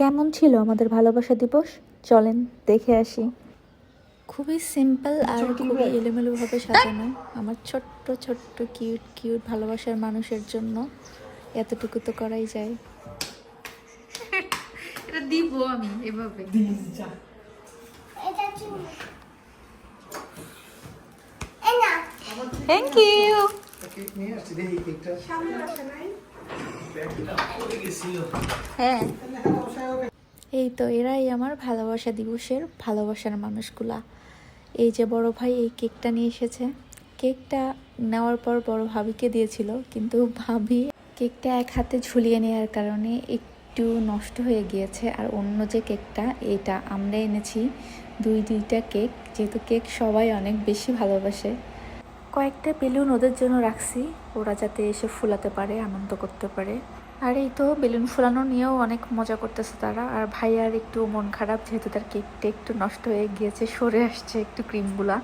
কেমন ছিল আমাদের ভালোবাসা দিবস? চলেন দেখে আসি। খুবই সিম্পল আর খুবই এলোমেলোভাবে সাজানো। আমার ছোট্ট ছোট্ট কিউট কিউট ভালোবাসার মানুষের জন্য এতটুকু তো করাই যায়। এটা দিব আমি এভাবে। থ্যাংক ইউ হ্যাঁ। এই তো, এরাই আমার ভালোবাসা দিবসের ভালোবাসার মানুষগুলা। এই যে বড় ভাই এই কেকটা নিয়ে এসেছে। কেকটা নেওয়ার পর বড় ভাবিকে দিয়েছিল, কিন্তু ভাবি কেকটা এক হাতে ঝুলিয়ে নেওয়ার কারণে একটু নষ্ট হয়ে গিয়েছে। আর অন্য যে কেকটা, এটা আমরা এনেছি। দুই দুইটা কেক, যেহেতু কেক সবাই অনেক বেশি ভালোবাসে। কয়েকটা বেলুন ওদের জন্য রাখছি। ওরা যাতে এসে ফুলাতে পারে, আনন্দ করতে পারে। আর এই তো বেলুন ফুলানো নিয়েও অনেক মজা করতেছে তারা। আর ভাইয়ার একটু মন খারাপ, যেহেতু তার কেকটা একটু নষ্ট হয়ে গিয়েছে, সরে আসছে একটু ক্রিমগুলা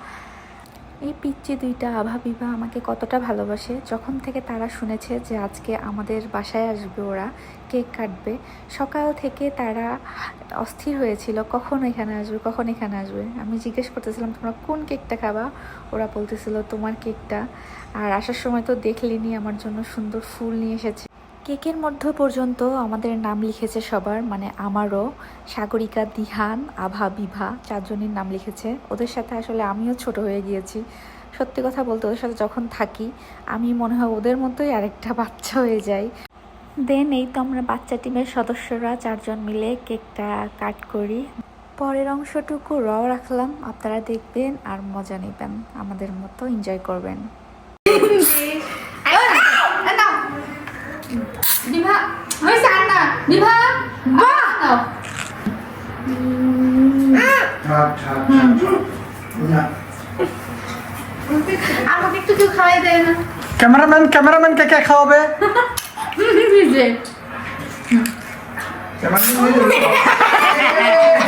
এই পিচ্চি দুইটা আভা বিভা আমাকে কতটা ভালোবাসে। যখন থেকে তারা শুনেছে যে আজকে আমাদের বাসায় আসবে ওরা, কেক কাটবে, সকাল থেকে তারা অস্থির হয়েছিল, কখন এখানে আসবে, কখন এখানে আসবে। আমি জিজ্ঞেস করতেছিলাম, তোমরা কোন কেকটা খাবা? ওরা বলতেছিল, তোমার কেকটা। আর আসার সময় তো দেখলেনি, আমার জন্য সুন্দর ফুল নিয়ে এসেছে। কেকের মধ্যে পর্যন্ত আমাদের নাম লিখেছে সবার মানে আমারও, সাগরিকা, দিহান, আভা, বিভা, চারজনের নাম লিখেছে। ওদের সাথে আসলে আমিও ছোট হয়ে গিয়েছি। সত্যি কথা বলতে ওদের সাথে যখন থাকি, আমি মনে হয় ওদের মতোই আরেকটা বাচ্চা হয়ে যাই। দেন এই তো আমরা বাচ্চা টিমের সদস্যরা চারজন মিলে কেকটা কাট করি। পরের অংশটুকু র রাখলাম, আপনারা দেখবেন আর মজা নেবেন। আমাদের মতো এনজয় করবেন। বিভা হয়েছে বাহ! আমাকে একটু কেউ খাওয়াই দেয় না। ক্যামেরাম্যান ক্যামেরাম্যানকে কে খাওয়াবে? ক্যামেরাম্যান